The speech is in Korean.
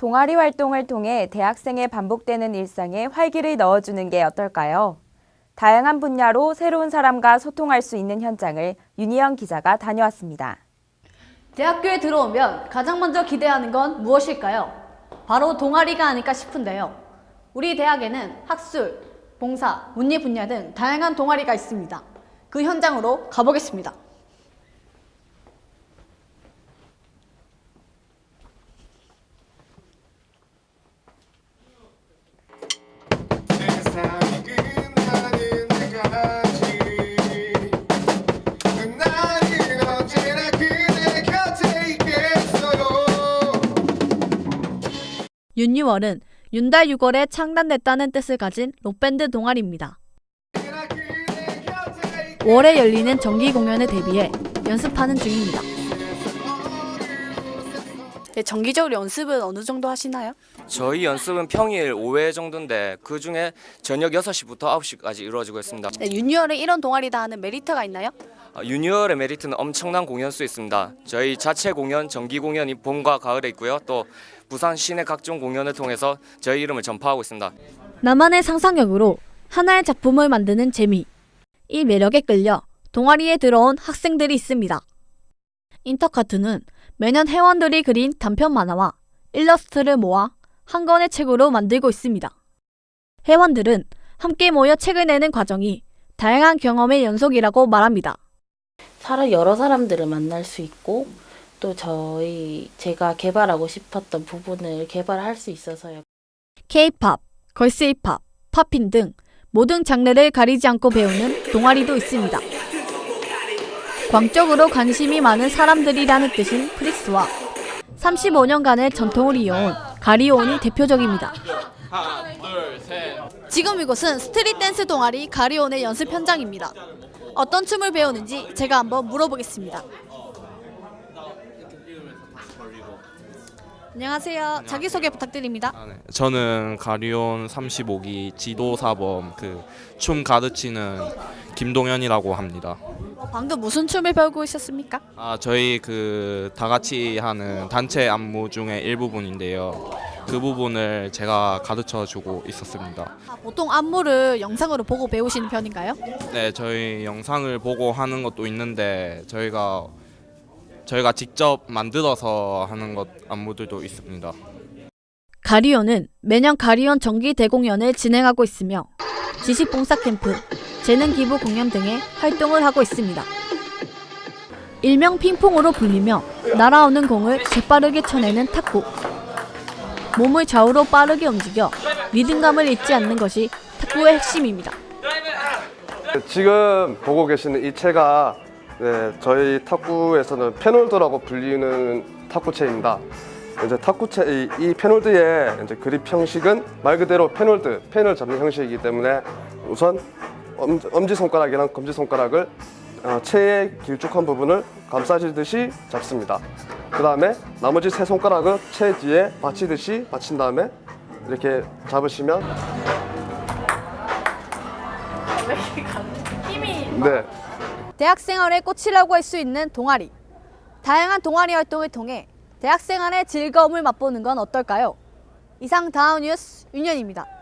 동아리 활동을 통해 대학생의 반복되는 일상에 활기를 넣어주는 게 어떨까요? 다양한 분야로 새로운 사람과 소통할 수 있는 현장을 윤희영 기자가 다녀왔습니다. 대학교에 들어오면 가장 먼저 기대하는 건 무엇일까요? 바로 동아리가 아닐까 싶은데요. 우리 대학에는 학술, 봉사, 문예 분야 등 다양한 동아리가 있습니다. 그 현장으로 가보겠습니다. 윤유월은 윤달 6월에 창단됐다는 뜻을 가진 록밴드 동아리입니다. 5월에 열리는 정기 공연에 대비해 연습하는 중입니다. 네, 정기적으로 연습은 어느 정도 하시나요? 저희 연습은 평일 5회 정도인데 그 중에 저녁 6시부터 9시까지 이루어지고 있습니다. 네, 윤유월은 이런 동아리다 하는 메리트가 있나요? 아, 유니얼의 메리트는 엄청난 공연 수 있습니다. 저희 자체 공연, 정기 공연이 봄과 가을에 있고요. 또 부산 시내 각종 공연을 통해서 저희 이름을 전파하고 있습니다. 나만의 상상력으로 하나의 작품을 만드는 재미. 이 매력에 끌려 동아리에 들어온 학생들이 있습니다. 인터카트는 매년 회원들이 그린 단편 만화와 일러스트를 모아 한 권의 책으로 만들고 있습니다. 회원들은 함께 모여 책을 내는 과정이 다양한 경험의 연속이라고 말합니다. 사람 여러 사람들을 만날 수 있고 또 저희 제가 개발하고 싶었던 부분을 개발할 수 있어서요. K-팝, 걸스힙합, 팝핀 등 모든 장르를 가리지 않고 배우는 동아리도 있습니다. 광적으로 관심이 많은 사람들이라는 뜻인 프릭스와 35년간의 전통을 이어온 가리온이 대표적입니다. 지금 이곳은 스트릿 댄스 동아리 가리온의 연습 현장입니다. 어떤 춤을 배우는지 제가 한번 물어보겠습니다. 안녕하세요. 자기소개 부탁드립니다. 아, 네. 저는 가리온 35기 지도사범 그 춤 가르치는 김동현이라고 합니다. 어, 방금 무슨 춤을 배우고 있었습니까? 아 저희 그 다 같이 하는 단체 안무 중에 일부분인데요. 그 부분을 제가 가르쳐 주고 있었습니다. 아, 보통 안무를 영상으로 보고 배우시는 편인가요? 네, 저희 영상을 보고 하는 것도 있는데 저희가 저희가 직접 만들어서 하는 것 안무들도 있습니다. 가리온은 매년 가리온 정기 대공연을 진행하고 있으며 지식 봉사 캠프, 재능 기부 공연 등의 활동을 하고 있습니다. 일명 핑퐁으로 불리며 날아오는 공을 재빠르게 쳐내는 탁구. 몸을 좌우로 빠르게 움직여 리듬감을 잃지 않는 것이 탁구의 핵심입니다. 지금 보고 계시는 이 채가 네, 저희 탁구에서는 페놀드라고 불리는 탁구채입니다. 이제 탁구채 이, 이 페놀드의 이제 그립 형식은 말 그대로 페놀드 펜을 잡는 형식이기 때문에 우선 엄지 손가락이랑 검지 손가락을 어, 채의 길쭉한 부분을 감싸지듯이 잡습니다. 그 다음에 나머지 세 손가락은 채 뒤에 받치듯이 받친 다음에 이렇게 잡으시면 네. 대학 생활의 꽃이라고 할 수 있는 동아리. 다양한 동아리 활동을 통해 대학 생활의 즐거움을 맛보는 건 어떨까요? 이상 다음 뉴스 윤현입니다.